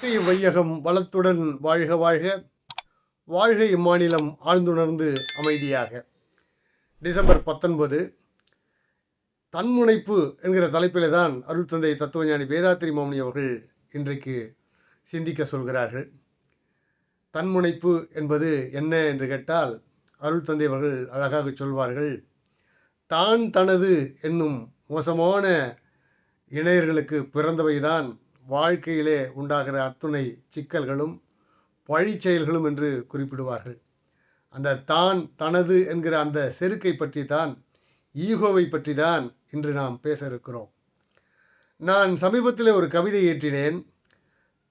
வாழ்க்கை வையகம் வளத்துடன் வாழ்க வாழ்க. வாழ்க இம்மாநிலம் ஆழ்ந்துணர்ந்து அமைதியாக. டிசம்பர் பத்தொன்பது. தன்முனைப்பு என்கிற தலைப்பிலே தான் அருள் தந்தை தத்துவஞானி வேதாத்திரி மாமணி அவர்கள் இன்றைக்கு சிந்திக்க சொல்கிறார்கள். தன்முனைப்பு என்பது என்ன என்று கேட்டால் அருள் தந்தை அவர்கள் அழகாக சொல்வார்கள். தான் தனது என்னும் மோசமான இணையர்களுக்கு பிறந்தவைதான் வாழ்க்கையிலே உண்டாகிற அத்துணை சிக்கல்களும் பழி செயல்களும் என்று குறிப்பிடுவார்கள். அந்த தான் தனது என்கிற அந்த செருக்கை பற்றி தான் ஈகோவை பற்றி தான் இன்று நாம் பேச இருக்கிறோம் நான் சமீபத்தில் ஒரு கவிதை ஏற்றினேன்.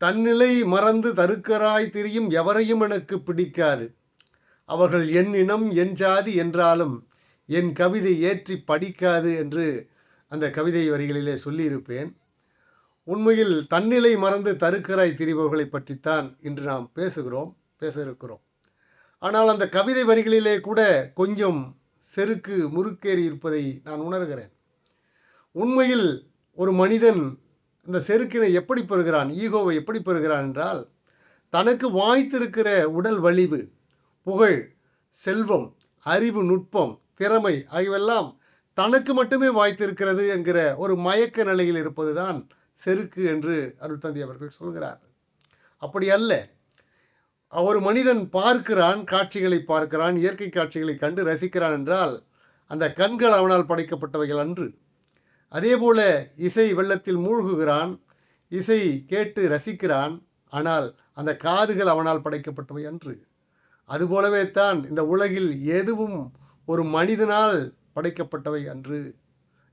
தன்னிலை மறந்து தருக்கராய் திரியும் எவரையும் எனக்கு பிடிக்காது. அவர்கள் என் இனம் என் ஜாதி என்றாலும் என் கவிதை ஏற்றி படிக்காது என்று அந்த கவிதை வரிகளிலே சொல்லியிருப்பேன். உண்மையில் தன்னிலை மறந்து தருக்கராய் திரிபவர்களை பற்றித்தான் இன்று நாம் பேசுகிறோம் பேச இருக்கிறோம் ஆனால் அந்த கவிதை வரிகளிலே கூட கொஞ்சம் செருக்கு முறுக்கேறி இருப்பதை நான் உணர்கிறேன். உண்மையில் ஒரு மனிதன் இந்த செருக்கினை எப்படி பெறுகிறான் ஈகோவை எப்படி பெறுகிறான் என்றால் தனக்கு வாய்த்திருக்கிற உடல் வலிவு புகழ் செல்வம் அறிவு நுட்பம் திறமை ஆகியவெல்லாம் தனக்கு மட்டுமே வாய்த்திருக்கிறது என்கிற ஒரு மயக்க நிலையில் இருப்பதுதான் செருக்கு என்று அருள்தந்தி அவர்கள் சொல்கிறார். அப்படி அல்ல. ஒரு மனிதன் பார்க்கிறான் காட்சிகளை பார்க்கிறான் இயற்கை காட்சிகளை கண்டு ரசிக்கிறான் என்றால் அந்த கண்கள் அவனால் படைக்கப்பட்டவைகள் அன்று. அதேபோல இசை வெள்ளத்தில் மூழ்குகிறான் இசை கேட்டு ரசிக்கிறான் ஆனால் அந்த காதுகள் அவனால் படைக்கப்பட்டவை அன்று. அதுபோலவே தான் இந்த உலகில் எதுவும் ஒரு மனிதனால் படைக்கப்பட்டவை அன்று.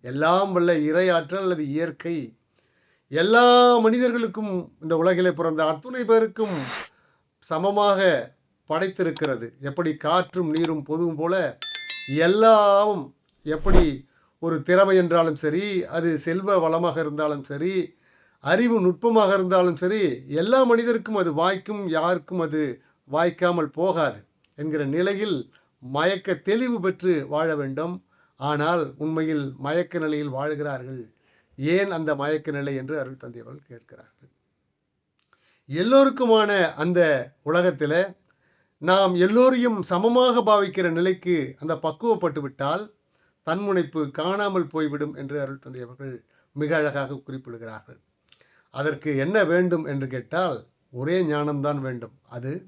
எல்லாம் வல்ல இறையாற்றல் அல்லது இயற்கை. எல்லா மனிதர்களுக்கும் இந்த உலகிலே பிறந்த அத்துணை பேருக்கும் சமமாக படைத்திருக்கிறது. எப்படி காற்றும் நீரும் பொதுவும் போல எல்லாம் எப்படி ஒரு திறமை என்றாலும் சரி அது செல்வ வளமாக இருந்தாலும் சரி அறிவு நுட்பமாக இருந்தாலும் சரி எல்லா மனிதருக்கும் அது வாய்க்கும் யாருக்கும் அது வாய்க்காமல் போகாது என்கிற நிலையில் மயக்க தெளிவு பெற்று வாழ வேண்டும். ஆனால் உண்மையில் மயக்க நிலையில் வாழ்கிறார்கள் ஏன் அந்த மயக்க நிலை என்று அருள் தந்தையவர்கள் கேட்கிறார்கள். எல்லோருக்குமான அந்த உலகத்தில் நாம் எல்லோரையும் சமமாக பாவிக்கிற நிலைக்கு அந்த பக்குவப்பட்டு விட்டால் தன்முனைப்பு காணாமல் போய்விடும் என்று அருள் தந்தை அவர்கள் மிக அழகாக குறிப்பிடுகிறார்கள். அதற்கு என்ன வேண்டும் என்று கேட்டால் ஒரே ஞானம்தான் வேண்டும். அது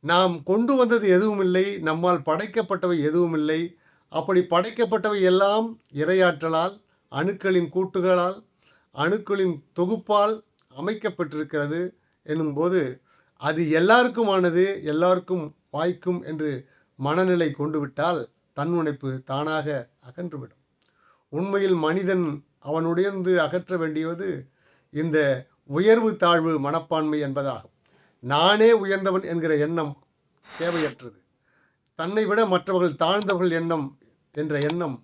நாம் கொண்டு வந்தது எதுவும் இல்லை நம்மால் படைக்கப்பட்டவை எதுவும் இல்லை. அப்படி படைக்கப்பட்டவை எல்லாம் இரையாற்றலால் அணுக்களின் கூட்டுகளால் அணுக்களின் தொகுப்பால் அமைக்கப்பட்டிருக்கிறது என்னும்போது அது எல்லாருக்குமானது எல்லாருக்கும் வாய்க்கும் என்று மனநிலை கொண்டு விட்டால் தன்முனைப்பு தானாக அகன்றுவிடும். உண்மையில் மனிதன் அவனுடையந்து அகற்ற வேண்டியது இந்த உயர்வு தாழ்வு மனப்பான்மை என்பதாகும். நானே உயர்ந்தவன் என்கிற எண்ணம் தேவையற்றது. தன்னை விட மற்றவர்கள் தாழ்ந்தவர்கள் எண்ணம் என்ற எண்ணம்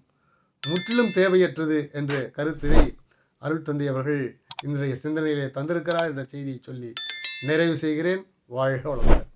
முற்றிலும் தேவையற்றது என்ற கருத்தினை அருள் தந்தை அவர்கள் இன்றைய சிந்தனையிலே தந்திருக்கிறார் என்ற செய்தியை சொல்லி நிறைவு செய்கிறேன். வாழ்க வளமுடன்.